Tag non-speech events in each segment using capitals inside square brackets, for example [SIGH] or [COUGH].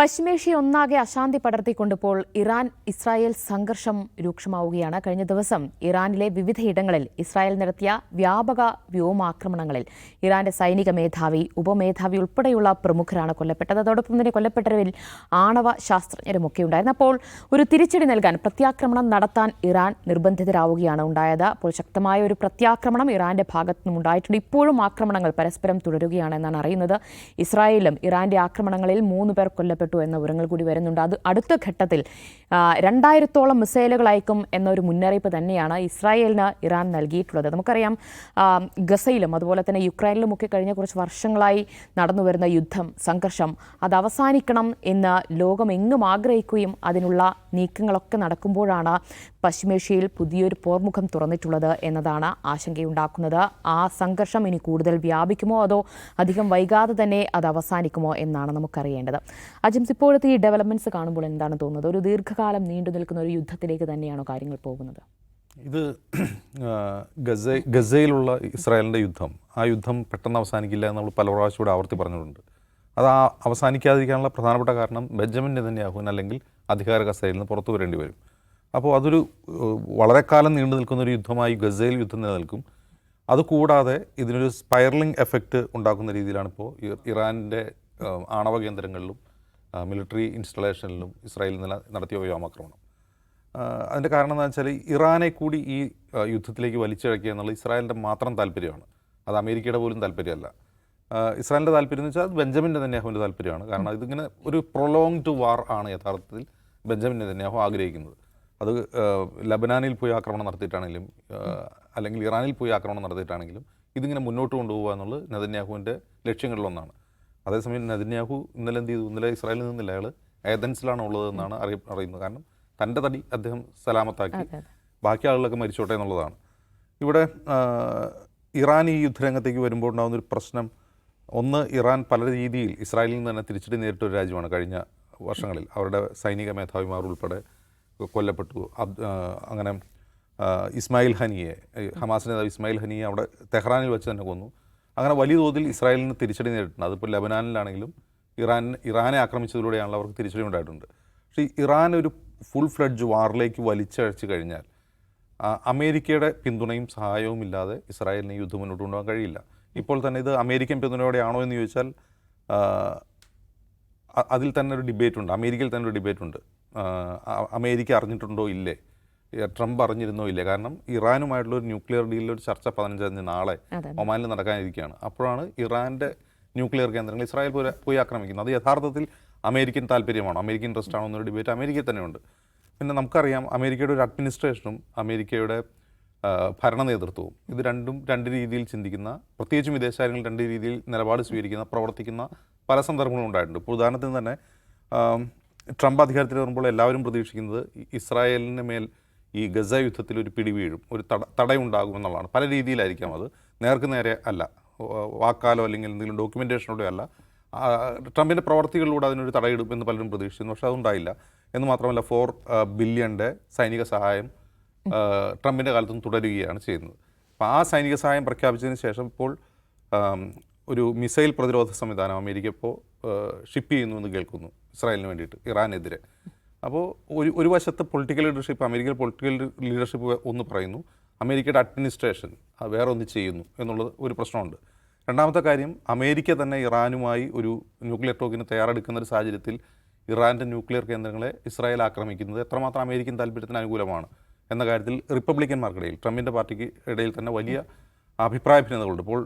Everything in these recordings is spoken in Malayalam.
പശ്ചിമേഷ്യ ഒന്നാകെ അശാന്തി പടർത്തിക്കൊണ്ടിപ്പോൾ ഇറാൻ ഇസ്രായേൽ സംഘർഷം രൂക്ഷമാവുകയാണ്. കഴിഞ്ഞ ദിവസം ഇറാനിലെ വിവിധയിടങ്ങളിൽ ഇസ്രായേൽ നടത്തിയ വ്യാപക വ്യോമാക്രമണങ്ങളിൽ ഇറാന്റെ സൈനിക മേധാവി ഉപമേധാവി ഉൾപ്പെടെയുള്ള പ്രമുഖരാണ് കൊല്ലപ്പെട്ടത്. അതോടൊപ്പം തന്നെ കൊല്ലപ്പെട്ടവരിൽ ആണവ ശാസ്ത്രജ്ഞരുമൊക്കെ ഉണ്ടായിരുന്നു അപ്പോൾ ഒരു തിരിച്ചടി നൽകാൻ പ്രത്യാക്രമണം നടത്താൻ ഇറാൻ നിർബന്ധിതരാവുകയാണ് ഉണ്ടായത്. അപ്പോൾ ശക്തമായ ഒരു പ്രത്യാക്രമണം ഇറാന്റെ ഭാഗത്തുനിന്നും ഉണ്ടായിട്ടുണ്ട്. ഇപ്പോഴും ആക്രമണങ്ങൾ പരസ്പരം തുടരുകയാണെന്നാണ് അറിയുന്നത്. ഇസ്രായേലും ഇറാന്റെ ആക്രമണങ്ങളിൽ മൂന്ന് പേർ കൊല്ലപ്പെട്ടു. എന്ന വിവരങ്ങൾ കൂടി വരുന്നുണ്ട്. അത് അടുത്ത ഘട്ടത്തിൽ രണ്ടായിരത്തോളം മിസൈലുകൾ അയക്കും എന്നൊരു മുന്നറിയിപ്പ് തന്നെയാണ് ഇസ്രായേലിന് ഇറാൻ നൽകിയിട്ടുള്ളത്. നമുക്കറിയാം ഗസയിലും അതുപോലെ തന്നെ യുക്രൈനിലും ഒക്കെ കഴിഞ്ഞ കുറച്ച് വർഷങ്ങളായി നടന്നു വരുന്ന യുദ്ധം സംഘർഷം അത് അവസാനിക്കണം എന്ന് ലോകം എങ്ങും ആഗ്രഹിക്കുകയും അതിനുള്ള നീക്കങ്ങളൊക്കെ നടക്കുമ്പോഴാണ് പശ്ചിമേഷ്യയിൽ പുതിയൊരു പോർമുഖം തുറന്നിട്ടുള്ളത് എന്നതാണ് ആശങ്കയുണ്ടാക്കുന്നത്. ആ സംഘർഷം ഇനി കൂടുതൽ വ്യാപിക്കുമോ അതോ അധികം വൈകാതെ തന്നെ അത് അവസാനിക്കുമോ എന്നാണ് നമുക്കറിയേണ്ടത്. അജിംസ് ഇപ്പോഴത്തെ ഈ ഡെവലപ്മെന്റ്സ് കാണുമ്പോൾ എന്താണ് തോന്നുന്നത്? ഒരു ദീർഘകാലം നീണ്ടു നിൽക്കുന്ന ഒരു യുദ്ധത്തിലേക്ക് തന്നെയാണോ കാര്യങ്ങൾ പോകുന്നത്? ഇത് ഗസ ഗസയിലുള്ള ഇസ്രായേലിന്റെ യുദ്ധം. ആ യുദ്ധം പെട്ടെന്ന് അവസാനിക്കില്ല എന്ന് നമ്മൾ പല പ്രാവശ്യം കൂടെ ആവർത്തി പറഞ്ഞിട്ടുണ്ട്. അത് ആ അവസാനിക്കാതിരിക്കാനുള്ള പ്രധാനപ്പെട്ട കാരണം ബെഞ്ചമിൻ നെതന്യാഹുവിന് അല്ലെങ്കിൽ അധികാര കസേരയിൽ നിന്ന് പുറത്തു വരേണ്ടി വരും. അപ്പോൾ അതൊരു വളരെ കാലം നീണ്ടു നിൽക്കുന്ന ഒരു യുദ്ധമായി ഗസയിൽ യുദ്ധം നിലനിൽക്കും. അതുകൂടാതെ ഇതിനൊരു സ്പൈറലിംഗ് എഫക്റ്റ് ഉണ്ടാക്കുന്ന രീതിയിലാണ് ഇപ്പോൾ ഇറാനിന്റെ ആണവ കേന്ദ്രങ്ങളിലും മിലിറ്ററി ഇൻസ്റ്റലേഷനിലും ഇസ്രായേൽ നില നടത്തിയ വ്യോമാക്രമണം. അതിന്റെ കാരണം എന്താ വെച്ചാൽ ഇറാനെ കൂടി ഈ യുദ്ധത്തിലേക്ക് വലിച്ചിഴക്കുക എന്നുള്ളത് ഇസ്രായേലിന്റെ മാത്രം താല്പര്യമാണ്. അത് അമേരിക്കയുടെ പോലും താല്പര്യമല്ല. ഇസ്രായേലിന്റെ താല്പര്യം എന്ന് വെച്ചാൽ അത് ബെഞ്ചമിൻ നെതന്യാഹുവിന്റെ താല്പര്യമാണ്. കാരണം ഇതിങ്ങനെ ഒരു പ്രൊലോങ്ഡ് വാർ ആണ് യഥാർത്ഥത്തിൽ ബെഞ്ചമിൻ നെതന്യാഹു ആഗ്രഹിക്കുന്നത്. അത് ലബനാനിൽ പോയി ആക്രമണം നടത്തിയിട്ടാണെങ്കിലും അല്ലെങ്കിൽ ഇറാനിൽ പോയി ആക്രമണം നടത്തിയിട്ടാണെങ്കിലും ഇതിങ്ങനെ മുന്നോട്ട് കൊണ്ടുപോകുക എന്നുള്ളത് നെതന്യാഹുവിന്റെ ലക്ഷ്യങ്ങളിലൊന്നാണ്. അതേസമയം നെതന്യാഹു ഇന്നലെ എന്ത് ചെയ്തു? ഇന്നലെ ഇസ്രായേലിൽ നിന്നില്ല. അയാൾ ഏതൻസിലാണ് ഉള്ളതെന്നാണ് അറിയ അറിയുന്നത്. കാരണം തന്റെ തടി അദ്ദേഹം സലാമത്താക്കി. ബാക്കി ആളുകളൊക്കെ മരിച്ചോട്ടെ എന്നുള്ളതാണ്. ഇവിടെ ഇറാൻ ഈ യുദ്ധരംഗത്തേക്ക് വരുമ്പോൾ ഉണ്ടാകുന്ന ഒരു പ്രശ്നം ഒന്ന് ഇറാൻ പല രീതിയിൽ ഇസ്രായേലിൽ നിന്ന് തന്നെ തിരിച്ചടി നേരിട്ട ഒരു രാജ്യമാണ് കഴിഞ്ഞ വർഷങ്ങളിൽ. അവരുടെ സൈനിക മേധാവിമാർ ഉൾപ്പെടെ കൊല്ലപ്പെട്ടു. അങ്ങനെ ഇസ്മായിൽ ഹനിയെ ഹമാസ് നേതാവ് ഇസ്മായിൽ ഹനിയെ അവിടെ തെഹ്റാനിൽ വെച്ച് തന്നെ കൊന്നു. അങ്ങനെ വലിയ തോതിൽ ഇസ്രായേലിന് തിരിച്ചടി നേരിട്ടുണ്ട്. അതിപ്പോൾ ലബനാനിലാണെങ്കിലും ഇറാൻ ഇറാനെ ആക്രമിച്ചതിലൂടെയാണല്ലോ അവർക്ക് തിരിച്ചടി ഉണ്ടായിട്ടുണ്ട്. പക്ഷേ ഇറാൻ ഒരു ഫുൾ ഫ്ലഡ്ജ് വാറിലേക്ക് വലിച്ചഴച്ച് കഴിഞ്ഞാൽ അമേരിക്കയുടെ പിന്തുണയും സഹായവും ഇല്ലാതെ ഇസ്രായേലിന് യുദ്ധം മുന്നോട്ട് കൊണ്ടുപോകാൻ കഴിയില്ല. ഇപ്പോൾ തന്നെ ഇത് അമേരിക്കൻ പിന്തുണയോടെയാണോ എന്ന് ചോദിച്ചാൽ അതിൽ തന്നെ ഒരു ഡിബേറ്റ് ഉണ്ട്. അമേരിക്കയിൽ തന്നെ ഒരു ഡിബേറ്റ് ഉണ്ട്. അമേരിക്ക അറിഞ്ഞിട്ടുണ്ടോ? ഇല്ലേ. ട്രംപ് അറിഞ്ഞിരുന്നോ? ഇല്ലേ. കാരണം ഇറാനുമായിട്ടുള്ള ഒരു ന്യൂക്ലിയർ ഡീലിൽ ഒരു ചർച്ച പതിനഞ്ചാം തീയതി നാളെ. ഒമാനിൽ നടക്കാനിരിക്കുകയാണ്. അപ്പോഴാണ് ഇറാന്റെ ന്യൂക്ലിയർ കേന്ദ്രങ്ങൾ ഇസ്രായേൽ പോയി പോയി ആക്രമിക്കുന്നത്. അത് യഥാർത്ഥത്തിൽ അമേരിക്കൻ താല്പര്യമാണോ. അമേരിക്കൻ ഇൻട്രസ്റ്റ് ആണോ എന്നൊരു ഡിബേറ്റ് അമേരിക്കയിൽ തന്നെയുണ്ട്. പിന്നെ നമുക്കറിയാം അമേരിക്കയുടെ ഒരു അഡ്മിനിസ്ട്രേഷനും അമേരിക്കയുടെ ഭരണ നേതൃത്വവും ഇത് രണ്ടും രണ്ട് രീതിയിൽ ചിന്തിക്കുന്ന പ്രത്യേകിച്ചും വിദേശകാര്യങ്ങൾ രണ്ട് രീതിയിൽ നിലപാട് സ്വീകരിക്കുന്ന പ്രവർത്തിക്കുന്ന പല സന്ദർഭങ്ങളും ഉണ്ടായിട്ടുണ്ട്. ഇപ്പോൾ ഉദാഹരണത്തിന് തന്നെ ട്രംപ് അധികാരത്തിൽ വരുമ്പോൾ എല്ലാവരും പ്രതീക്ഷിക്കുന്നത് ഇസ്രായേലിന് മേൽ ഈ ഗസ യുദ്ധത്തിൽ ഒരു പിടി വീഴും ഒരു തട തടയുണ്ടാകുമെന്നുള്ളതാണ് പല രീതിയിലായിരിക്കാം അത്. നേർക്ക് നേരെ അല്ല. വാക്കാലോ അല്ലെങ്കിൽ എന്തെങ്കിലും ഡോക്യുമെന്റേഷനോടെയോ അല്ല. ട്രംപിന്റെ പ്രവർത്തികളിലൂടെ അതിനൊരു തടയിടും എന്ന് പലരും പ്രതീക്ഷിക്കുന്നു. പക്ഷേ അതുണ്ടായില്ല. എന്ന് മാത്രമല്ല ഫോർ ബില്യന്റെ സൈനിക സഹായം ട്രംപിന്റെ കാലത്തും തുടരുകയാണ് ചെയ്യുന്നത്. അപ്പോൾ ആ സൈനിക സഹായം പ്രഖ്യാപിച്ചതിന് ശേഷം ഇപ്പോൾ ഒരു മിസൈൽ പ്രതിരോധ സംവിധാനം അമേരിക്ക ഇപ്പോൾ ഷിപ്പ് ചെയ്യുന്നു എന്ന് കേൾക്കുന്നു. ഇസ്രായേലിന് വേണ്ടിയിട്ട് ഇറാനെതിരെ. അപ്പോൾ ഒരു ഒരു വശത്ത് political leadership American political leadership ഒന്ന് പറയുന്നു അമേരിക്കയുടെ അഡ്മിനിസ്ട്രേഷൻ വേറെ ഒന്ന് ചെയ്യുന്നു എന്നുള്ളത് ഒരു പ്രശ്നമുണ്ട്. രണ്ടാമത്തെ കാര്യം അമേരിക്ക തന്നെ ഇറാനുമായി ഒരു ന്യൂക്ലിയർ ടോക്കിന് തയ്യാറെടുക്കുന്ന ഒരു സാഹചര്യത്തിൽ ഇറാന്റെ ന്യൂക്ലിയർ കേന്ദ്രങ്ങളെ ഇസ്രായേൽ ആക്രമിക്കുന്നത് എത്രമാത്രം അമേരിക്കൻ താല്പര്യത്തിന് അനുകൂലമാണ് എന്ന കാര്യത്തിൽ റിപ്പബ്ലിക്കന്മാർക്കിടയിൽ ട്രംപിന്റെ പാർട്ടിക്ക് ഇടയിൽ തന്നെ വലിയ അഭിപ്രായ ഭിന്നതകളുണ്ട്. ഇപ്പോൾ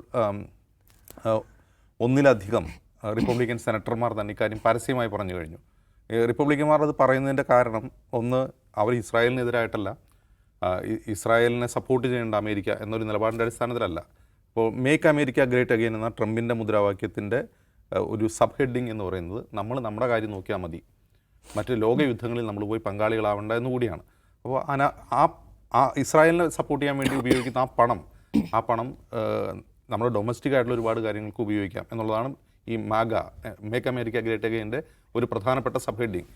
ഒന്നിലധികം റിപ്പബ്ലിക്കൻ സെനറ്റർമാർ തന്നെ ഇക്കാര്യം പരസ്യമായി പറഞ്ഞു കഴിഞ്ഞു. റിപ്പബ്ലിക്കന്മാർ അത് പറയുന്നതിന്റെ കാരണം ഒന്ന് അവർ ഇസ്രായേലിനെതിരായിട്ടല്ല. ഇസ്രായേലിനെ സപ്പോർട്ട് ചെയ്യേണ്ട അമേരിക്ക എന്നൊരു നിലപാടിന്റെ അടിസ്ഥാനത്തിലല്ല. ഇപ്പോൾ മേക്ക് അമേരിക്ക ഗ്രേറ്റ് അഗെയിൻ എന്ന ട്രംപിന്റെ മുദ്രാവാക്യത്തിന്റെ ഒരു സബ് ഹെഡിങ് എന്ന് പറയുന്നത് നമ്മൾ നമ്മുടെ കാര്യം നോക്കിയാൽ മതി. മറ്റ് ലോകയുദ്ധങ്ങളിൽ നമ്മൾ പോയി പങ്കാളികളാവേണ്ട എന്ന് കൂടിയാണ്. അപ്പോൾ അന ആ ആ ഇസ്രായേലിനെ സപ്പോർട്ട് ചെയ്യാൻ വേണ്ടി ഉപയോഗിക്കുന്ന ആ പണം ആ പണം നമ്മുടെ ഡൊമസ്റ്റിക് ആയിട്ടുള്ള ഒരുപാട് കാര്യങ്ങൾക്ക് ഉപയോഗിക്കാം എന്നുള്ളതാണ് ഈ മാഗ മേക്ക് അമേരിക്ക ഗ്രേറ്റ് അഗൈന്റെ ഒരു പ്രധാനപ്പെട്ട സബ് ഹെഡിങ്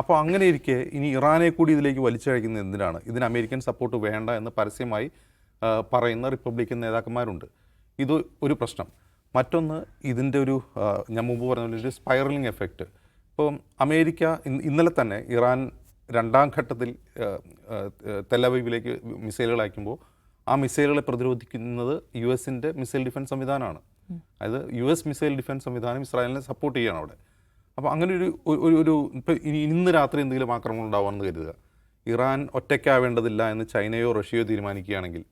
അപ്പോൾ അങ്ങനെ ഇരിക്കെ ഇനി ഇറാനെ കൂടി ഇതിലേക്ക് വലിച്ചഴക്കുന്നത് എന്തിനാണ്? ഇതിന് അമേരിക്കൻ സപ്പോർട്ട് വേണ്ട എന്ന് പരസ്യമായി പറയുന്ന റിപ്പബ്ലിക്കൻ നേതാക്കന്മാരുണ്ട്. ഇത് ഒരു പ്രശ്നം. മറ്റൊന്ന് ഇതിന്റെ ഒരു ഞാൻ മുമ്പ് പറഞ്ഞ ഒരു സ്പൈറലിംഗ് എഫക്റ്റ് ഇപ്പം അമേരിക്ക ഇന്നലെ തന്നെ ഇറാൻ രണ്ടാം ഘട്ടത്തിൽ തെലവീവിലേക്ക് മിസൈലുകൾ അയക്കുമ്പോൾ ആ മിസൈലുകളെ പ്രതിരോധിക്കുന്നത് യു എസിന്റെ മിസൈൽ ഡിഫൻസ് സംവിധാനമാണ്. അതായത് യു എസ് മിസൈൽ ഡിഫൻസ് സംവിധാനം ഇസ്രായേലിനെ സപ്പോർട്ട് ചെയ്യണം അവിടെ. അപ്പോൾ അങ്ങനെ ഒരു ഒരു ഒരു ഇപ്പോൾ ഇനി ഇന്ന് രാത്രി എന്തെങ്കിലും ആക്രമണം ഉണ്ടാവുമെന്ന് കരുതുക. ഇറാൻ ഒറ്റയ്ക്കാവേണ്ടതില്ല എന്ന് ചൈനയോ റഷ്യയോ തീരുമാനിക്കുകയാണെങ്കിൽ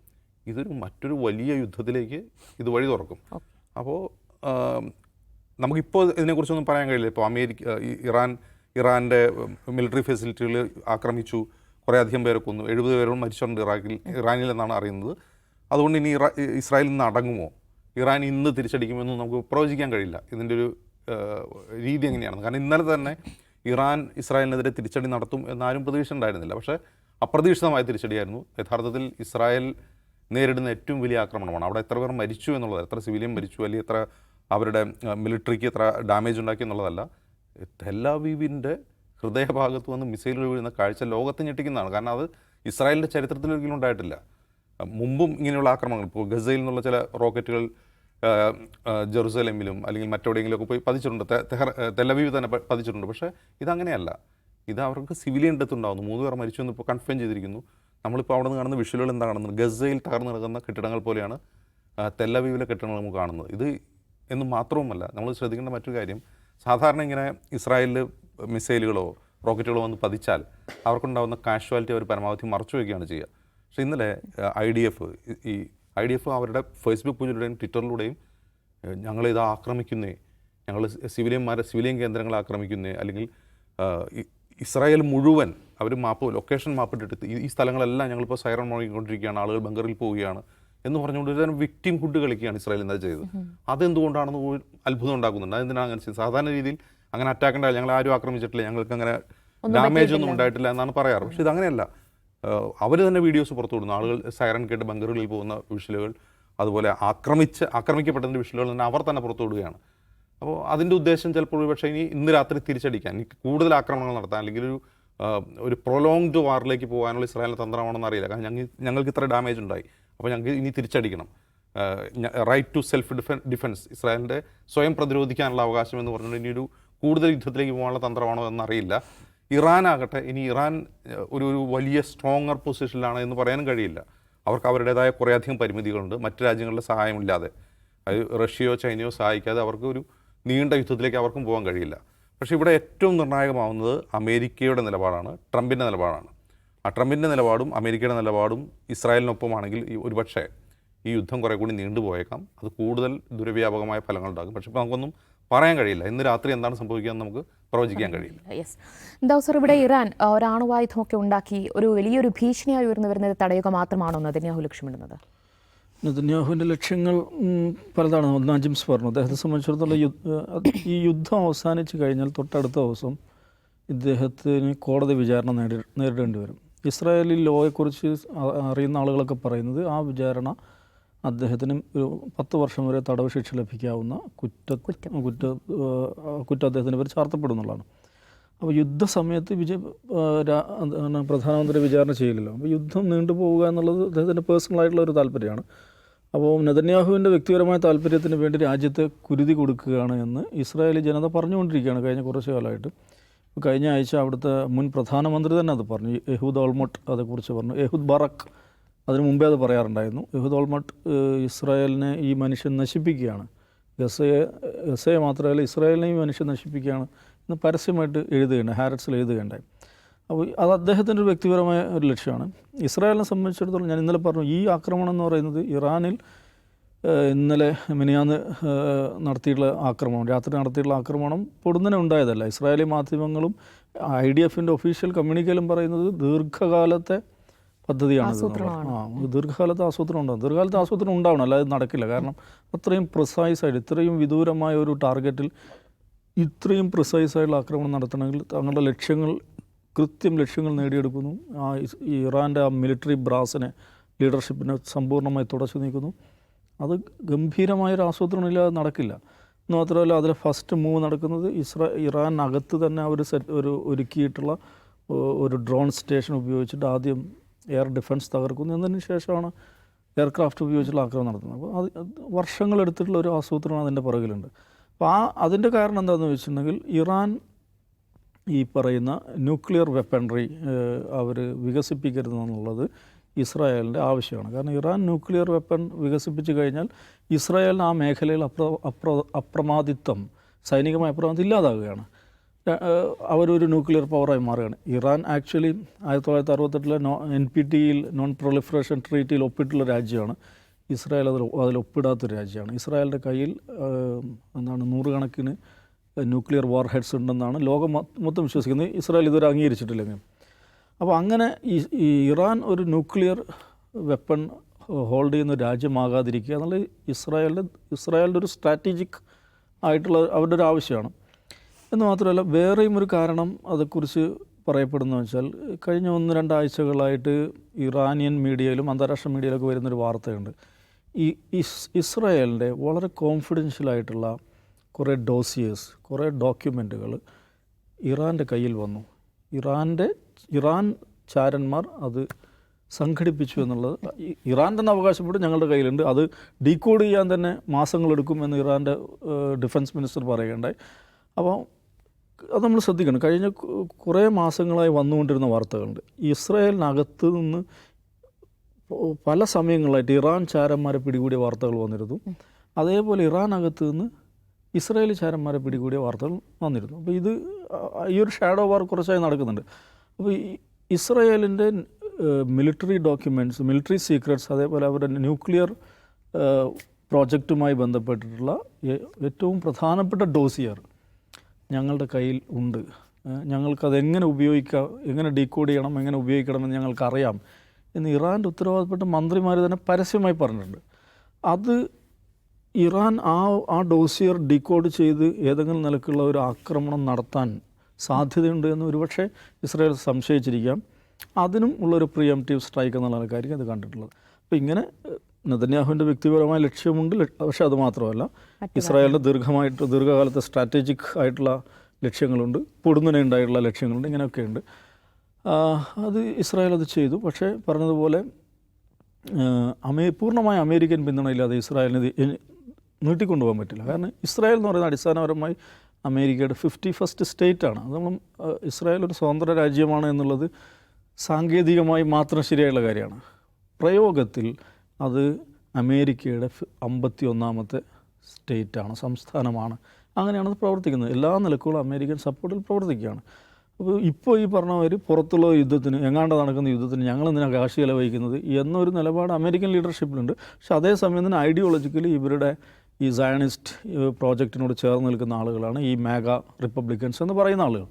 ഇതൊരു മറ്റൊരു വലിയ യുദ്ധത്തിലേക്ക് ഇത് വഴി തുറക്കും. അപ്പോൾ നമുക്കിപ്പോൾ ഇതിനെക്കുറിച്ചൊന്നും പറയാൻ കഴിയില്ല. ഇപ്പോൾ അമേരിക്ക ഇറാൻ ഇറാന്റെ മിലിറ്ററി ഫെസിലിറ്റികൾ ആക്രമിച്ചു. കുറേ അധികം പേരെ കൊന്നു. എഴുപത് പേരോളം മരിച്ചിട്ടുണ്ട് ഇറാഖിൽ ഇറാനിൽ എന്നാണ് അറിയുന്നത്. അതുകൊണ്ട് ഇനി ഇസ്രായേൽ ഇസ്രായേലിൽ നിന്ന് അടങ്ങുമോ? ഇറാൻ ഇന്ന് തിരിച്ചടിക്കുമെന്ന് നമുക്ക് പ്രവചിക്കാൻ കഴിയില്ല. ഇതിന്റെ ഒരു രീതി എങ്ങനെയാണ് കാരണം ഇന്നലെ തന്നെ ഇറാൻ ഇസ്രായേലിനെതിരെ തിരിച്ചടി നടത്തും എന്നാരും പ്രതീക്ഷ ഉണ്ടായിരുന്നില്ല പക്ഷേ അപ്രതീക്ഷിതമായ തിരിച്ചടിയായിരുന്നു. യഥാർത്ഥത്തിൽ ഇസ്രായേൽ നേരിടുന്ന ഏറ്റവും വലിയ ആക്രമണമാണ്. അവിടെ എത്ര പേർ മരിച്ചു എന്നുള്ളത് എത്ര സിവിലിയൻ മരിച്ചു അല്ലെങ്കിൽ എത്ര അവരുടെ മിലിറ്ററിക്ക് എത്ര ഡാമേജ് ഉണ്ടാക്കി എന്നുള്ളതല്ല. ടെല്ലാവീവിന്റെ ഹൃദയഭാഗത്ത് വന്ന് മിസൈലുകൾ വീഴുന്ന കാഴ്ച ലോകത്തെ ഞെട്ടിക്കുന്നതാണ്. കാരണം അത് ഇസ്രായേലിന്റെ ചരിത്രത്തിലൊരിക്കലും ഉണ്ടായിട്ടില്ല. മുമ്പും ഇങ്ങനെയുള്ള ആക്രമണങ്ങൾ ഇപ്പോൾ ഗസയിൽ നിന്നുള്ള ചില റോക്കറ്റുകൾ ജെറുസലേമിലും അല്ലെങ്കിൽ മറ്റെവിടെയെങ്കിലുമൊക്കെ പോയി പതിച്ചിട്ടുണ്ട്. തെഹർ തെലവീവ് തന്നെ പതിച്ചിട്ടുണ്ട്. പക്ഷേ ഇതങ്ങനെയല്ല. ഇത് അവർക്ക് സിവിലിയൻ ഡെത്ത് ഉണ്ടാകുന്നു മൂന്ന് പേർ മരിച്ചു എന്ന് ഇപ്പോൾ കൺഫേം ചെയ്തിരിക്കുന്നു. നമ്മളിപ്പോൾ അവിടെ നിന്ന് കാണുന്ന വിഷ്വലുകൾ എന്താ കാണുന്നത് ഗസയിൽ തകർന്നു നടക്കുന്ന കെട്ടിടങ്ങൾ പോലെയാണ് തെല്ലവീവിലെ കെട്ടിടങ്ങൾ നമുക്ക് കാണുന്നത്. ഇത് എന്ന് മാത്രവുമല്ല നമ്മൾ ശ്രദ്ധിക്കേണ്ട മറ്റൊരു കാര്യം. സാധാരണ ഇങ്ങനെ ഇസ്രായേലിൽ മിസൈലുകളോ റോക്കറ്റുകളോ വന്ന് പതിച്ചാൽ അവർക്കുണ്ടാകുന്ന കാഷ്വാലിറ്റി അവർ പരമാവധി മറച്ചു വയ്ക്കുകയാണ് ചെയ്യുക. പക്ഷേ ഇന്നലെ ഐ ഡി എഫ് ഈ ഐ ഡി എഫ് അവരുടെ ഫേസ്ബുക്ക് പേജിലൂടെയും ട്വിറ്ററിലൂടെയും ഞങ്ങളിത് ആക്രമിക്കുന്നേ ഞങ്ങൾ സിവിലിയന്മാരെ സിവിലിയൻ കേന്ദ്രങ്ങളെ ആക്രമിക്കുന്നേ അല്ലെങ്കിൽ ഇസ്രായേൽ മുഴുവൻ അവർ മാപ്പ് ലൊക്കേഷൻ മാപ്പ് ഇട്ടിട്ട് ഈ സ്ഥലങ്ങളെല്ലാം ഞങ്ങളിപ്പോൾ സൈറൺ മുഴങ്ങിക്കൊണ്ടിരിക്കുകയാണ് ആളുകൾ ബങ്കറിൽ പോവുകയാണ് എന്ന് പറഞ്ഞുകൊണ്ട് ഒരു തരം വിക്ടിം ഫുഡ് കളിക്കുകയാണ് ഇസ്രായേൽ ഇന്നത് ചെയ്തത്. അതെന്തുകൊണ്ടാണെന്ന് അത്ഭുതം ഉണ്ടാക്കുന്നുണ്ട്. അതെന്തിനാണ് അങ്ങനെ ചെയ്യുന്നത്? സാധാരണ രീതിയിൽ അങ്ങനെ അറ്റാക്ക് ഉണ്ടായില്ല ഞങ്ങൾ ആരും ആക്രമിച്ചിട്ടില്ല ഞങ്ങൾക്ക് അങ്ങനെ ഡാമേജ് ഒന്നും ഉണ്ടായിട്ടില്ല എന്നാണ് പറയാറ്. പക്ഷേ ഇതങ്ങനെയല്ല അവർ തന്നെ വീഡിയോസ് പുറത്തു വിടുന്നു ആളുകൾ സൈറൺ കേട്ട് ബങ്കറുകളിൽ പോകുന്ന വിഷലുകൾ അതുപോലെ ആക്രമിച്ച് ആക്രമിക്കപ്പെട്ടതിന്റെ വിഷലുകൾ തന്നെ അവർ തന്നെ പുറത്തു വിടുകയാണ് അപ്പോൾ അതിന്റെ ഉദ്ദേശം ചിലപ്പോൾ പക്ഷേ ഇനി ഇന്ന് രാത്രി തിരിച്ചടിക്കാൻ കൂടുതൽ ആക്രമണങ്ങൾ നടത്താൻ അല്ലെങ്കിൽ ഒരു ഒരു പ്രൊലോങ്ഡ് വാറിലേക്ക് പോകാനുള്ള ഇസ്രായേലിന്റെ തന്ത്രമാണെന്ന് അറിയില്ല. കാരണം ഞങ്ങൾ ഞങ്ങൾക്ക് ഇത്ര ഡാമേജ് ഉണ്ടായി. അപ്പോൾ ഞങ്ങൾക്ക് ഇനി തിരിച്ചടിക്കണം. Right to self defen defence ഇസ്രായേലിന്റെ സ്വയം പ്രതിരോധിക്കാനുള്ള അവകാശം എന്ന് പറഞ്ഞുകൊണ്ട് ഇനി ഒരു കൂടുതൽ യുദ്ധത്തിലേക്ക് പോകാനുള്ള തന്ത്രമാണോ എന്നറിയില്ല. ഇറാൻ ആകട്ടെ ഇനി ഇറാൻ ഒരു ഒരു വലിയ സ്ട്രോങ്ങർ പൊസിഷനിലാണ് എന്ന് പറയാനും കഴിയില്ല. അവർക്ക് അവരുടേതായ കുറേയധികം പരിമിതികളുണ്ട്. മറ്റ് രാജ്യങ്ങളുടെ സഹായമില്ലാതെ റഷ്യയോ ചൈനയോ സഹായിക്കാതെ അവർക്ക് ഒരു നീണ്ട യുദ്ധത്തിലേക്ക് അവർക്കും പോകാൻ കഴിയില്ല. പക്ഷേ ഇവിടെ ഏറ്റവും നിർണായകമാവുന്നത് അമേരിക്കയുടെ നിലപാടാണ് ട്രംപിന്റെ നിലപാടാണ്. ആ ട്രംപിന്റെ നിലപാടും അമേരിക്കയുടെ നിലപാടും ഇസ്രായേലിനൊപ്പമാണെങ്കിൽ ഈ ഒരുപക്ഷേ ഈ യുദ്ധം കുറേ കൂടി നീണ്ടുപോയേക്കാം. അത് കൂടുതൽ ദുരവ്യാപകമായ ഫലങ്ങളുണ്ടാകും പക്ഷേ ഇപ്പോൾ നമുക്കൊന്നും പറയാൻ കഴിയില്ല. ഇന്ന് രാത്രി എന്താണ് സംഭവിക്കുക എന്ന് നമുക്ക് പ്രവചിക്കാൻ കഴിയില്ല. യെസ് ദൗസർ ഇവിടെ ഇറാൻ ഒരാണുവായുധമൊക്കെ ഒരു ആണവായുധമൊക്കെ ഉണ്ടാക്കി ഒരു വലിയൊരു ഭീഷണിയായി ഉയർന്നു വരുന്നത് തടയുക മാത്രമാണോ നെതന്യാഹു ലക്ഷ്യമിടുന്നത്? നെതന്യാഹുവിന്റെ ലക്ഷ്യങ്ങൾ പലതാണ്. ഒന്നാം ജിംസ് പറഞ്ഞു. അദ്ദേഹത്തെ സംബന്ധിച്ചിടത്തോളം യുദ്ധ- ഈ യുദ്ധം അവസാനിച്ച് കഴിഞ്ഞാൽ തൊട്ടടുത്ത ദിവസം ഇദ്ദേഹത്തിന് കോടതി വിചാരണ നേടി നേരിടേണ്ടി വരും. ഇസ്രായേലിൽ ലോയെക്കുറിച്ച് അറിയുന്ന ആളുകളൊക്കെ പറയുന്നത് ആ വിചാരണ അദ്ദേഹത്തിന് ഒരു പത്ത് വർഷം വരെ തടവ് ശിക്ഷ ലഭിക്കാവുന്ന കുറ്റ കുറ്റ. കുറ്റ അദ്ദേഹത്തിന് പേര് ചാർത്തപ്പെടുന്നുള്ളതാണ്. അപ്പോൾ യുദ്ധസമയത്ത് വിജയ പ്രധാനമന്ത്രി വിചാരണ ചെയ്യില്ലല്ലോ. അപ്പോൾ യുദ്ധം നീണ്ടുപോവുക എന്നുള്ളത് അദ്ദേഹത്തിന്റെ പേഴ്സണൽ ആയിട്ടുള്ള ഒരു താല്പര്യമാണ്. അപ്പോൾ നെതന്യാഹുവിന്റെ വ്യക്തിപരമായ താല്പര്യത്തിന് വേണ്ടി രാജ്യത്തെ കുരുതി കൊടുക്കുകയാണ് എന്ന് ഇസ്രായേലി ജനത പറഞ്ഞുകൊണ്ടിരിക്കുകയാണ് കഴിഞ്ഞ കുറച്ച് കാലമായിട്ട്. കഴിഞ്ഞ ആഴ്ച അവിടുത്തെ മുൻ പ്രധാനമന്ത്രി തന്നെ അത് പറഞ്ഞു. യഹൂദ് ഓൾമോട്ട് അതേക്കുറിച്ച് പറഞ്ഞു. യഹൂദ് ബറക്ക് അതിനു മുമ്പേ അത് പറയാറുണ്ടായിരുന്നു. യഹൂദ് ഓൾമട്ട് ഇസ്രായേലിനെ ഈ മനുഷ്യൻ നശിപ്പിക്കുകയാണ്. ഗസയെ ഗസയെ മാത്രമല്ല ഇസ്രായേലിനെ ഈ മനുഷ്യൻ നശിപ്പിക്കുകയാണ് എന്ന് പരസ്യമായിട്ട് എഴുതുകയുണ്ട് ഹാരറ്റ്സിൽ എഴുതുകയുണ്ടായി. അപ്പോൾ അത് അദ്ദേഹത്തിന്റെ ഒരു വ്യക്തിപരമായ ഒരു ലക്ഷ്യമാണ്. ഇസ്രായേലിനെ സംബന്ധിച്ചിടത്തോളം ഞാൻ ഇന്നലെ പറഞ്ഞു ഈ ആക്രമണം എന്ന് പറയുന്നത് ഇറാനിൽ ഇന്നലെ മിനിയാന്ന് നടത്തിയിട്ടുള്ള ആക്രമണം രാത്രി നടത്തിയിട്ടുള്ള ആക്രമണം പൊടുന്നനെ ഉണ്ടായതല്ല. ഇസ്രായേലി മാധ്യമങ്ങളും ഐ ഡി എഫിന്റെ ഒഫീഷ്യൽ കമ്മ്യൂണിക്കലും പറയുന്നത് ദീർഘകാലത്തെ പദ്ധതിയാണ് ദീർഘകാലത്ത് ആസൂത്രണം ഉണ്ടാകും ദീർഘകാലത്ത് ആസൂത്രണം ഉണ്ടാവണം അല്ലാതെ നടക്കില്ല. കാരണം അത്രയും പ്രിസൈസ് ആയിട്ട് ഇത്രയും വിദൂരമായ ഒരു ടാർഗറ്റിൽ ഇത്രയും പ്രിസൈസ് ആയിട്ടുള്ള ആക്രമണം നടത്തണമെങ്കിൽ തങ്ങളുടെ ലക്ഷ്യങ്ങൾ കൃത്യം ലക്ഷ്യങ്ങൾ നേടിയെടുക്കുന്നു. ആ ഇറാന്റെ ആ മിലിറ്ററി ബ്രാസിനെ ലീഡർഷിപ്പിനെ സമ്പൂർണമായി തുടച്ചു നീക്കുന്നു. അത് ഗംഭീരമായൊരു ആസൂത്രണം ഇല്ലാതെ നടക്കില്ല. എന്ന് മാത്രമല്ല അതിലെ ഫസ്റ്റ് മൂവ് നടക്കുന്നത് ഇസ്രാ ഇറാനകത്ത് തന്നെ അവർ സെറ്റ് ഒരു ഒരുക്കിയിട്ടുള്ള ഒരു ഡ്രോൺ സ്റ്റേഷൻ ഉപയോഗിച്ചിട്ട് ആദ്യം എയർ ഡിഫൻസ് തകർക്കുന്നു എന്നതിന് ശേഷമാണ് എയർക്രാഫ്റ്റ് ഉപയോഗിച്ചുള്ള ആക്രമണം നടത്തുന്നത്. അപ്പോൾ അത് വർഷങ്ങളെടുത്തിട്ടുള്ള ഒരു ആസൂത്രണം അതിന്റെ പുറകിലുണ്ട്. അപ്പോൾ ആ അതിന്റെ കാരണം എന്താണെന്ന് വെച്ചിട്ടുണ്ടെങ്കിൽ ഇറാൻ ഈ പറയുന്ന ന്യൂക്ലിയർ വെപ്പൺറി അവർ വികസിപ്പിക്കരുതെന്നുള്ളത് ഇസ്രായേലിന്റെ ആവശ്യമാണ്. കാരണം ഇറാൻ ന്യൂക്ലിയർ വെപ്പൺ വികസിപ്പിച്ചു കഴിഞ്ഞാൽ ഇസ്രായേലിന് ആ മേഖലയിൽ അപ്ര അപ്ര അപ്രമാദിത്വം സൈനികമായ അപ്രമാദിത്വം ഇല്ലാതാവുകയാണ്. അവരൊരു ന്യൂക്ലിയർ പവറായി മാറുകയാണ്. ഇറാൻ ആക്ച്വലി ആയിരത്തി തൊള്ളായിരത്തി അറുപത്തെട്ടിലെ നോ എൻ പി ടിയിൽ നോൺ പ്രൊലിഫറേഷൻ ട്രീറ്റിയിൽ ഒപ്പിട്ടുള്ള രാജ്യമാണ്. ഇസ്രായേൽ അതിൽ അതിൽ ഒപ്പിടാത്തൊരു രാജ്യമാണ്. ഇസ്രായേലിന്റെ കയ്യിൽ എന്താണ് നൂറുകണക്കിന് ന്യൂക്ലിയർ വാർ ഹെഡ്സ് ഉണ്ടെന്നാണ് ലോകം മൊത്തം വിശ്വസിക്കുന്നത്. ഇസ്രായേൽ ഇതുവരെ അംഗീകരിച്ചിട്ടില്ലെങ്കിൽ അപ്പോൾ അങ്ങനെ ഈ ഇറാൻ ഒരു ന്യൂക്ലിയർ വെപ്പൺ ഹോൾഡ് ചെയ്യുന്ന രാജ്യമാകാതിരിക്കുക എന്നുള്ളത് ഇസ്രായേലിന്റെ ഇസ്രായേലിന്റെ ഒരു സ്ട്രാറ്റജിക് ആയിട്ടുള്ള അവരുടെ ഒരു ആവശ്യമാണ്. എന്ന് മാത്രമല്ല വേറെയും ഒരു കാരണം അതേക്കുറിച്ച് പറയപ്പെടുന്ന വെച്ചാൽ കഴിഞ്ഞ ഒന്ന് രണ്ടാഴ്ചകളായിട്ട് ഇറാനിയൻ മീഡിയയിലും അന്താരാഷ്ട്ര മീഡിയയിലൊക്കെ വരുന്നൊരു വാർത്തയുണ്ട്. ഈ ഇസ് ഇസ്രായേലിന്റെ വളരെ കോൺഫിഡൻഷ്യലായിട്ടുള്ള കുറേ ഡോസിയേഴ്സ് കുറേ ഡോക്യുമെന്റുകൾ ഇറാന്റെ കയ്യിൽ വന്നു. ഇറാന്റെ ഇറാൻ ചാരന്മാർ അത് സംഘടിപ്പിച്ചു എന്നുള്ളത് ഇറാൻ തന്നെ അവകാശപ്പെട്ട് ഞങ്ങളുടെ കയ്യിലുണ്ട്. അത് ഡീകോഡ് ചെയ്യാൻ തന്നെ മാസങ്ങളെടുക്കും എന്ന് ഇറാന്റെ ഡിഫൻസ് മിനിസ്റ്റർ പറയുകയുണ്ടായി. അപ്പോൾ അത് നമ്മൾ ശ്രദ്ധിക്കണം. കഴിഞ്ഞ കുറേ മാസങ്ങളായി വന്നുകൊണ്ടിരുന്ന വാർത്തകളുണ്ട്. ഇസ്രായേലിനകത്ത് നിന്ന് പല സമയങ്ങളായിട്ട് ഇറാൻ ചാരന്മാരെ പിടികൂടിയ വാർത്തകൾ വന്നിരുന്നു. അതേപോലെ ഇറാനകത്ത് നിന്ന് ഇസ്രായേൽ ചാരന്മാരെ പിടികൂടിയ വാർത്തകൾ വന്നിരുന്നു. അപ്പോൾ ഇത് ഈ ഒരു ഷാഡോ വാർ കുറച്ചായി നടക്കുന്നുണ്ട്. അപ്പോൾ ഈ ഇസ്രായേലിന്റെ മിലിറ്ററി ഡോക്യുമെന്റ്സ് മിലിറ്ററി സീക്രട്സ് അതേപോലെ അവരുടെ ന്യൂക്ലിയർ പ്രോജക്റ്റുമായി ബന്ധപ്പെട്ടിട്ടുള്ള ഏറ്റവും പ്രധാനപ്പെട്ട ഡോസിയർ ഞങ്ങളുടെ കയ്യിൽ ഉണ്ട്. ഞങ്ങൾക്കതെങ്ങനെ ഉപയോഗിക്കാം എങ്ങനെ ഡീകോഡ് ചെയ്യണം എങ്ങനെ ഉപയോഗിക്കണമെന്ന് ഞങ്ങൾക്കറിയാം എന്ന് ഇറാന്റെ ഉത്തരവാദപ്പെട്ട മന്ത്രിമാർ തന്നെ പരസ്യമായി പറഞ്ഞിട്ടുണ്ട്. അത് ഇറാൻ ആ ആ ഡോസിയർ ഡീകോഡ് ചെയ്ത് ഏതെങ്കിലും നിലക്കുള്ള ഒരു ആക്രമണം നടത്താൻ സാധ്യതയുണ്ട് എന്ന് ഒരുപക്ഷെ ഇസ്രായേൽ സംശയിച്ചിരിക്കാം. അതിനും ഉള്ളൊരു പ്രിയംറ്റീവ് സ്ട്രൈക്ക് എന്നുള്ള നിലക്കായിരിക്കും അത് കണ്ടിട്ടുള്ളത്. അപ്പോൾ ഇങ്ങനെ നെതന്യാഹുവിന്റെ വ്യക്തിപരമായ ലക്ഷ്യമുണ്ട്. പക്ഷെ അത് മാത്രമല്ല ഇസ്രായേലിന്റെ ദീർഘമായിട്ട് ദീർഘകാലത്തെ സ്ട്രാറ്റജിക് ആയിട്ടുള്ള ലക്ഷ്യങ്ങളുണ്ട് പൊടുന്നനെയുണ്ടായിട്ടുള്ള ലക്ഷ്യങ്ങളുണ്ട് ഇങ്ങനെയൊക്കെയുണ്ട്. അത് ഇസ്രായേൽ അത് ചെയ്തു. പക്ഷേ പറഞ്ഞതുപോലെ അമേ പൂർണമായ അമേരിക്കൻ പിന്തുണയില്ലാതെ ഇസ്രായേലിന് നീട്ടിക്കൊണ്ടുപോകാൻ പറ്റില്ല. കാരണം ഇസ്രായേൽ എന്ന് പറയുന്നത് അടിസ്ഥാനപരമായി അമേരിക്കയുടെ ഫിഫ്റ്റി ഫസ്റ്റ് സ്റ്റേറ്റാണ് അത് നമ്മൾ ഇസ്രായേൽ ഒരു സ്വതന്ത്ര രാജ്യമാണ് എന്നുള്ളത് സാങ്കേതികമായി മാത്രം ശരിയായുള്ള കാര്യമാണ്. പ്രയോഗത്തിൽ അത് അമേരിക്കയുടെ അമ്പത്തി ഒന്നാമത്തെ സ്റ്റേറ്റാണ് സംസ്ഥാനമാണ്. അങ്ങനെയാണ് അത് പ്രവർത്തിക്കുന്നത്. എല്ലാ നിലക്കുകളും അമേരിക്കൻ സപ്പോർട്ടിൽ പ്രവർത്തിക്കുകയാണ്. അപ്പോൾ ഇപ്പോൾ ഈ പറഞ്ഞവർ പുറത്തുള്ള യുദ്ധത്തിന് എങ്ങാണ്ട് നടക്കുന്ന യുദ്ധത്തിന് ഞങ്ങൾ എന്തിനാണ് കാശി ചെലവഴിക്കുന്നത് എന്നൊരു നിലപാട് അമേരിക്കൻ ലീഡർഷിപ്പിലുണ്ട്. പക്ഷെ അതേസമയം തന്നെ ഐഡിയോളജിക്കലി ഇവരുടെ ഈ സയണിസ്റ്റ് പ്രോജക്റ്റിനോട് ചേർന്ന് നിൽക്കുന്ന ആളുകളാണ് ഈ മേഗ റിപ്പബ്ലിക്കൻസ് എന്ന് പറയുന്ന ആളുകൾ.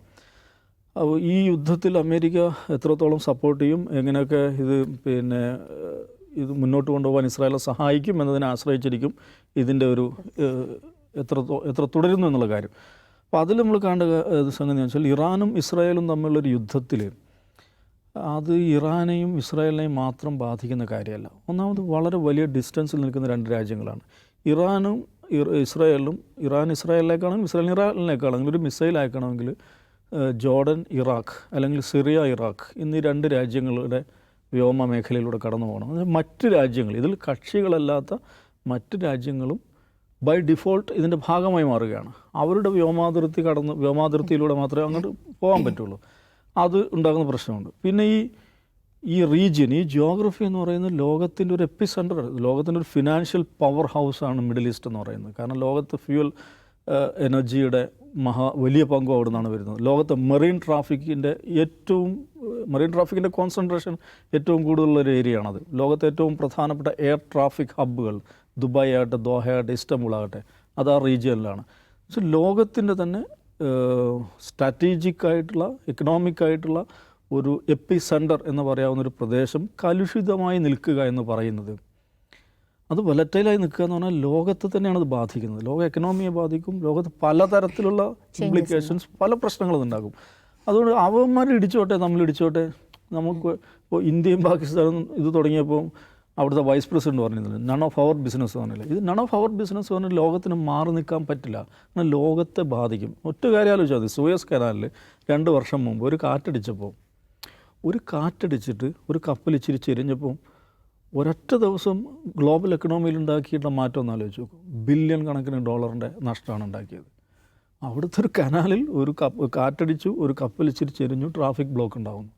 അപ്പോൾ ഈ യുദ്ധത്തിൽ അമേരിക്ക എത്രത്തോളം സപ്പോർട്ട് ചെയ്യും എങ്ങനെയൊക്കെ ഇത് പിന്നെ ഇത് മുന്നോട്ട് കൊണ്ടുപോകാൻ ഇസ്രായേലെ സഹായിക്കും എന്നതിനെ ആശ്രയിച്ചിരിക്കും ഇതിന്റെ ഒരു എത്ര എത്ര തുടരുന്നു എന്നുള്ള കാര്യം. അപ്പോൾ അതിൽ നമ്മൾ കാണേണ്ട സംഗതി എന്ന് വെച്ചാൽ ഇറാനും ഇസ്രായേലും തമ്മിലുള്ളൊരു യുദ്ധത്തിൽ അത് ഇറാനെയും ഇസ്രായേലിനെയും മാത്രം ബാധിക്കുന്ന കാര്യമല്ല. ഒന്നാമത് വളരെ വലിയ ഡിസ്റ്റൻസിൽ നിൽക്കുന്ന രണ്ട് രാജ്യങ്ങളാണ്. ഇറാനും ഇസ്രായേലും ഇറാൻ ഇസ്രായേലിലേക്കാണെങ്കിൽ ഇസ്രായേൽ ഇറാനിലേക്കാണെങ്കിൽ ഒരു മിസൈൽ അയക്കണമെങ്കിൽ ജോർഡൻ ഇറാഖ് അല്ലെങ്കിൽ സിറിയ ഇറാഖ് എന്നീ രണ്ട് രാജ്യങ്ങളുടെ വ്യോമ മേഖലയിലൂടെ കടന്നു പോകണം. മറ്റ് രാജ്യങ്ങൾ ഇതിൽ കക്ഷികളല്ലാത്ത മറ്റ് രാജ്യങ്ങളും ബൈ ഡിഫോൾട്ട് ഇതിന്റെ ഭാഗമായി മാറുകയാണ്. അവരുടെ വ്യോമാതിർത്തി കടന്ന് വ്യോമാതിർത്തിയിലൂടെ മാത്രമേ അങ്ങോട്ട് പോകാൻ പറ്റുള്ളൂ. അത് ഉണ്ടാകുന്ന പ്രശ്നമുണ്ട്. പിന്നെ ഈ ഈ റീജിയൻ ഈ ജിയോഗ്രഫി എന്ന് പറയുന്നത് ലോകത്തിന്റെ ഒരു എപ്പി സെന്റർ ലോകത്തിന്റെ ഒരു ഫിനാൻഷ്യൽ പവർ ഹൗസാണ് മിഡിൽ ഈസ്റ്റ് എന്ന് പറയുന്നത്. കാരണം ലോകത്ത് ഫ്യൂൽ എനർജിയുടെ മഹാ വലിയ പങ്കും അവിടെ നിന്നാണ് വരുന്നത്. ലോകത്തെ മെറീൻ ട്രാഫിക്കിന്റെ ഏറ്റവും മെറീൻ ട്രാഫിക്കിന്റെ കോൺസെൻട്രേഷൻ ഏറ്റവും കൂടുതലുള്ളൊരു ഏരിയ ആണത്. ലോകത്തെ ഏറ്റവും പ്രധാനപ്പെട്ട എയർ ട്രാഫിക് ഹബ്ബുകൾ ദുബായ് ആകട്ടെ ദോഹ ആകട്ടെ ഇസ്റ്റംബുൾ ആകട്ടെ അത് ആ റീജിയനിലാണ് പക്ഷെ ലോകത്തിന്റെ തന്നെ സ്ട്രാറ്റജിക് ആയിട്ടുള്ള എക്കണോമിക് ആയിട്ടുള്ള ഒരു എപ്പി സെന്റർ എന്ന് പറയാവുന്ന ഒരു പ്രദേശം കലുഷിതമായി നിൽക്കുക എന്ന് പറയുന്നത്. അത് വലറ്റൈലായി നിൽക്കുക എന്ന് പറഞ്ഞാൽ ലോകത്തെ തന്നെയാണ് അത് ബാധിക്കുന്നത്. ലോക എക്കണോമിയെ ബാധിക്കും ലോകത്ത് പലതരത്തിലുള്ള ഇംപ്ലിക്കേഷൻസ് പല പ്രശ്നങ്ങളും ഉണ്ടാകും. അതുകൊണ്ട് അവന്മാർ ഇടിച്ചോട്ടെ നമ്മൾ ഇടിച്ചോട്ടെ. നമുക്ക് ഇപ്പോൾ ഇന്ത്യയും പാകിസ്ഥാനും ഇത് തുടങ്ങിയപ്പോൾ അവിടുത്തെ വൈസ് പ്രസിഡന്റ് പറഞ്ഞിരുന്നില്ല നൺ ഓഫ് അവർ ബിസിനസ് പറഞ്ഞില്ല. ഇത് നൺ ഓഫ് അവർ ബിസിനസ് പറഞ്ഞാൽ ലോകത്തിന് മാറി നിൽക്കാൻ പറ്റില്ല. എന്നാൽ ലോകത്തെ ബാധിക്കും. ഒറ്റ കാര്യം ആലോചിച്ചാൽ മതി. സൂയസ് കനാലിൽ രണ്ട് വർഷം മുമ്പ് ഒരു കാറ്റടിച്ചപ്പോൾ ഒരു കാറ്റടിച്ചിട്ട് ഒരു കപ്പൽ ഇച്ചിരി ചെരിഞ്ഞപ്പോൾ ഒരൊറ്റ ദിവസം ഗ്ലോബൽ എക്കണോമിയിൽ ഉണ്ടാക്കിയിട്ടുള്ള മാറ്റം ഒന്ന് ആലോചിച്ച് നോക്കും. ബില്യൺ കണക്കിന് ഡോളറിന്റെ നഷ്ടമാണ് ഉണ്ടാക്കിയത്. അവിടുത്തെ ഒരു കനാലിൽ ഒരു കപ്പ് കാറ്റടിച്ചു ഒരു കപ്പൽ ചെരിഞ്ഞു ട്രാഫിക് ബ്ലോക്ക് ഉണ്ടാകുന്നു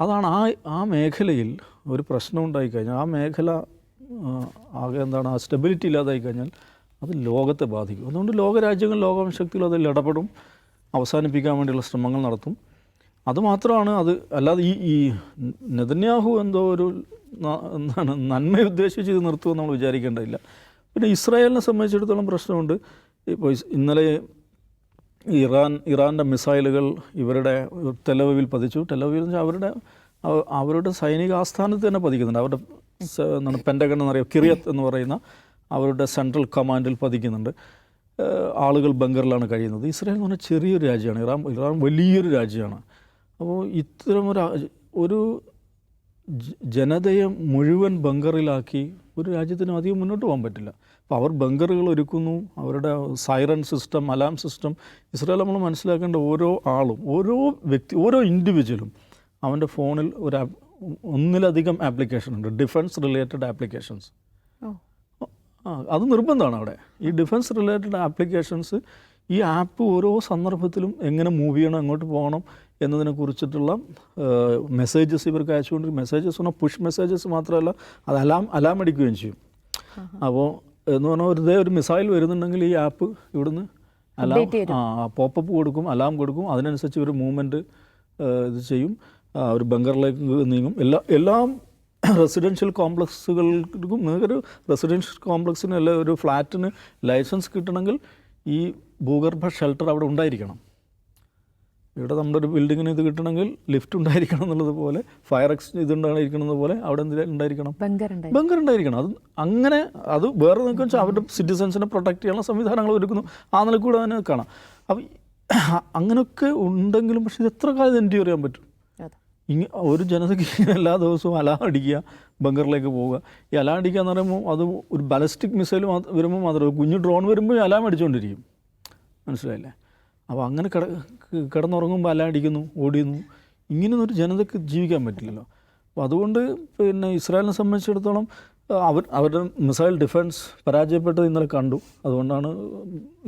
അതാണ് ആ ആ മേഖലയിൽ ഒരു പ്രശ്നം ഉണ്ടായിക്കഴിഞ്ഞാൽ ആ മേഖല ആകെ എന്താണ് ആ സ്റ്റെബിലിറ്റി ഇല്ലാതായി കഴിഞ്ഞാൽ അത് ലോകത്തെ ബാധിക്കും. അതുകൊണ്ട് ലോകരാജ്യങ്ങൾ ലോകശക്തികൾ അതിൽ ഇടപെടും അവസാനിപ്പിക്കാൻ വേണ്ടിയുള്ള ശ്രമങ്ങൾ നടത്തും. അതുമാത്രമാണ് അത് അല്ലാതെ ഈ ഈ നെതന്യാഹു എന്തോ ഒരു എന്താണ് നന്മ ഉദ്ദേശിച്ച് ഇത് നിർത്തുമെന്ന് നമ്മൾ വിചാരിക്കേണ്ടതില്ല. പിന്നെ ഇസ്രായേലിനെ സംബന്ധിച്ചിടത്തോളം പ്രശ്നമുണ്ട്. ഇപ്പോൾ ഇന്നലെ ഇറാൻ ഇറാന്റെ മിസൈലുകൾ ഇവരുടെ തെലവിൽ പതിച്ചു. തെലവിൽ എന്ന് അവരുടെ അവരുടെ സൈനിക ആസ്ഥാനത്ത് തന്നെ പതിക്കുന്നുണ്ട്. അവരുടെ എന്താണ് പെൻഡഗൺ എന്നറിയാം കിറിയത്ത് എന്ന് പറയുന്ന അവരുടെ സെൻട്രൽ കമാൻഡിൽ പതിക്കുന്നുണ്ട്. ആളുകൾ ബംഗറിലാണ് കഴിയുന്നത്. ഇസ്രായേൽ എന്ന് പറഞ്ഞാൽ ചെറിയൊരു രാജ്യമാണ്. ഇറാൻ ഇറാൻ വലിയൊരു രാജ്യമാണ്. അപ്പോൾ ഇത്തരം ഒരു ജനതയെ മുഴുവൻ ബംഗറിലാക്കി ഒരു രാജ്യത്തിന് അധികം മുന്നോട്ട് പോകാൻ പറ്റില്ല. അപ്പോൾ അവർ ബങ്കറുകൾ ഒരുക്കുന്നു അവരുടെ siren system alarm system Israel നമ്മൾ മനസ്സിലാക്കേണ്ട ഓരോ ആളും ഓരോ വ്യക്തി ഓരോ ഇൻഡിവിജ്വലും അവന്റെ ഫോണിൽ ഒരു ഒന്നിലധികം ആപ്ലിക്കേഷൻ ഉണ്ട് ഡിഫൻസ് റിലേറ്റഡ് ആപ്ലിക്കേഷൻസ് ആ അത് നിർബന്ധമാണ് അവിടെ. ഈ ഡിഫൻസ് റിലേറ്റഡ് ആപ്ലിക്കേഷൻസ് ഈ ആപ്പ് ഓരോ സന്ദർഭത്തിലും എങ്ങനെ മൂവ് ചെയ്യണം എങ്ങോട്ട് പോകണം എന്നതിനെ കുറിച്ചിട്ടുള്ള മെസ്സേജസ് ഇവർക്ക് അയച്ചുകൊണ്ട് മെസ്സേജസ് പറഞ്ഞാൽ പുഷ് മെസ്സേജസ് മാത്രമല്ല അത് അലാം അലാം അടിക്കുകയും ചെയ്യും. അപ്പോൾ എന്ന് പറഞ്ഞാൽ ഒരു ഇതേ ഒരു മിസൈൽ വരുന്നുണ്ടെങ്കിൽ ഈ ആപ്പ് ഇവിടുന്ന് അലാം ആ പോപ്പപ്പ് കൊടുക്കും അലാം കൊടുക്കും. അതിനനുസരിച്ച് ഒരു മൂവ്മെന്റ് ഇത് ചെയ്യും. ഒരു ബങ്കറിലേക്ക് നീങ്ങും. എല്ലാ എല്ലാം റെസിഡൻഷ്യൽ കോംപ്ലക്സുകൾക്കും നിങ്ങൾക്കൊരു റെസിഡൻഷ്യൽ കോംപ്ലക്സിന് അല്ല ഒരു ഫ്ലാറ്റിന് ലൈസൻസ് കിട്ടണമെങ്കിൽ ഈ ഭൂഗർഭ ഷെൽട്ടർ അവിടെ ഉണ്ടായിരിക്കണം. ഇവിടെ നമ്മുടെ ഒരു ബിൽഡിങ്ങിന് ഇത് കിട്ടണമെങ്കിൽ ലിഫ്റ്റ് ഉണ്ടായിരിക്കണം എന്നുള്ളത് പോലെ ഫയർ എക്സ് ഇത് ഉണ്ടായിരിക്കണം പോലെ അവിടെ എന്തെങ്കിലും ഉണ്ടായിരിക്കണം. ബങ്കർ ഉണ്ടായിരിക്കണം. അത് അങ്ങനെ അത് വേറെ നിൽക്കുക വെച്ചാൽ അവരുടെ സിറ്റിസൺസിനെ പ്രൊട്ടക്ട് ചെയ്യാനുള്ള സംവിധാനങ്ങൾ ഒരുക്കുന്നു. ആ നിലക്കൂടെ തന്നെ കാണാം അപ്പം [CLEARS THROAT] അങ്ങനെയൊക്കെ ഉണ്ടെങ്കിലും പക്ഷേ ഇത് എത്ര കാലം എന്റെ അറിയാൻ പറ്റും? ഇങ്ങനെ ഇങ്ങ ഒരു ജനസംഖ്യ [LAUGHS] എല്ലാ ദിവസവും അലാം അടിക്കുക ബങ്കറിലേക്ക് പോവുക. ഈ അലാം അടിക്കുക എന്ന് പറയുമ്പോൾ അത് ഒരു ബാലിസ്റ്റിക് മിസൈൽ വരുമ്പോൾ മാത്രമേ കുഞ്ഞു ഡ്രോൺ വരുമ്പോൾ അലാം അടിച്ചുകൊണ്ടിരിക്കും മനസ്സിലായില്ലേ? അപ്പോൾ അങ്ങനെ കിട കിടന്നുറങ്ങുമ്പോൾ അല്ലാടിക്കുന്നു ഓടിയുന്നു ഇങ്ങനെയൊന്നും ഒരു ജനതയ്ക്ക് ജീവിക്കാൻ പറ്റില്ലല്ലോ. അപ്പോൾ അതുകൊണ്ട് പിന്നെ ഇസ്രായേലിനെ സംബന്ധിച്ചിടത്തോളം അവർ അവരുടെ മിസൈൽ ഡിഫൻസ് പരാജയപ്പെട്ടത് ഇന്നലെ കണ്ടു. അതുകൊണ്ടാണ്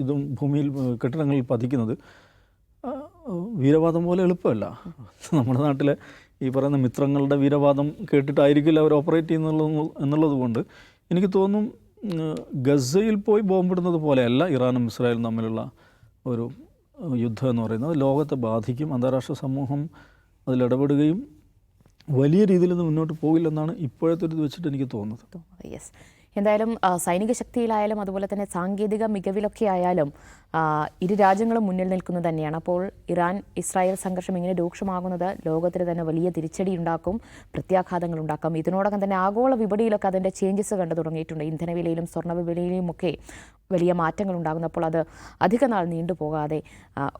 ഇതും ഭൂമിയിൽ കെട്ടിടങ്ങളിൽ പതിക്കുന്നത്. വീരവാദം പോലെ എളുപ്പമല്ല. നമ്മുടെ നാട്ടിലെ ഈ പറയുന്ന മിത്രങ്ങളുടെ വീരവാദം കേട്ടിട്ടായിരിക്കില്ല അവർ ഓപ്പറേറ്റ് ചെയ്യുന്നുള്ളത് എന്നുള്ളത് കൊണ്ട് എനിക്ക് തോന്നും ഗസയിൽ പോയി ബോംബിടുന്നത് പോലെയല്ല ഇറാനും ഇസ്രായേലും തമ്മിലുള്ള ഒരു യുദ്ധം എന്ന് പറയുന്നത് ലോകത്തെ ബാധിക്കും അന്താരാഷ്ട്ര സമൂഹം അതിലിടപെടുകയും വലിയ രീതിയിൽ നിന്ന് മുന്നോട്ട് പോകില്ലെന്നാണ് ഇപ്പോഴത്തെ ഒരു ഇത് വെച്ചിട്ട് എനിക്ക് തോന്നുന്നത്. യെസ് എന്തായാലും സൈനിക ശക്തിയിലായാലും അതുപോലെ തന്നെ സാങ്കേതിക മികവിലൊക്കെ ആയാലും ഇരു രാജ്യങ്ങളും മുന്നിൽ നിൽക്കുന്നത് തന്നെയാണ്. അപ്പോൾ ഇറാൻ ഇസ്രായേൽ സംഘർഷം ഇങ്ങനെ രൂക്ഷമാകുന്നത് ലോകത്തിന് തന്നെ വലിയ തിരിച്ചടി ഉണ്ടാക്കും പ്രത്യാഘാതങ്ങൾ ഉണ്ടാക്കും. ഇതിനോടകം തന്നെ ആഗോള വിപണിയിലൊക്കെ അതിന്റെ ചേഞ്ചസ് കണ്ടു തുടങ്ങിയിട്ടുണ്ട്. ഇന്ധനവിലയിലും സ്വർണ ഒക്കെ വലിയ മാറ്റങ്ങൾ ഉണ്ടാകുന്നപ്പോൾ അത് അധികനാൾ നീണ്ടുപോകാതെ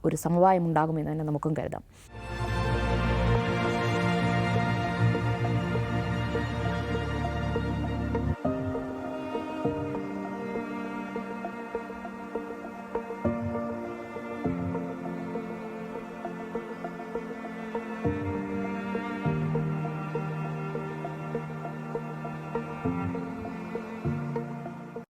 ഒരു സമവായം ഉണ്ടാകുമെന്ന് തന്നെ നമുക്കും കരുതാം.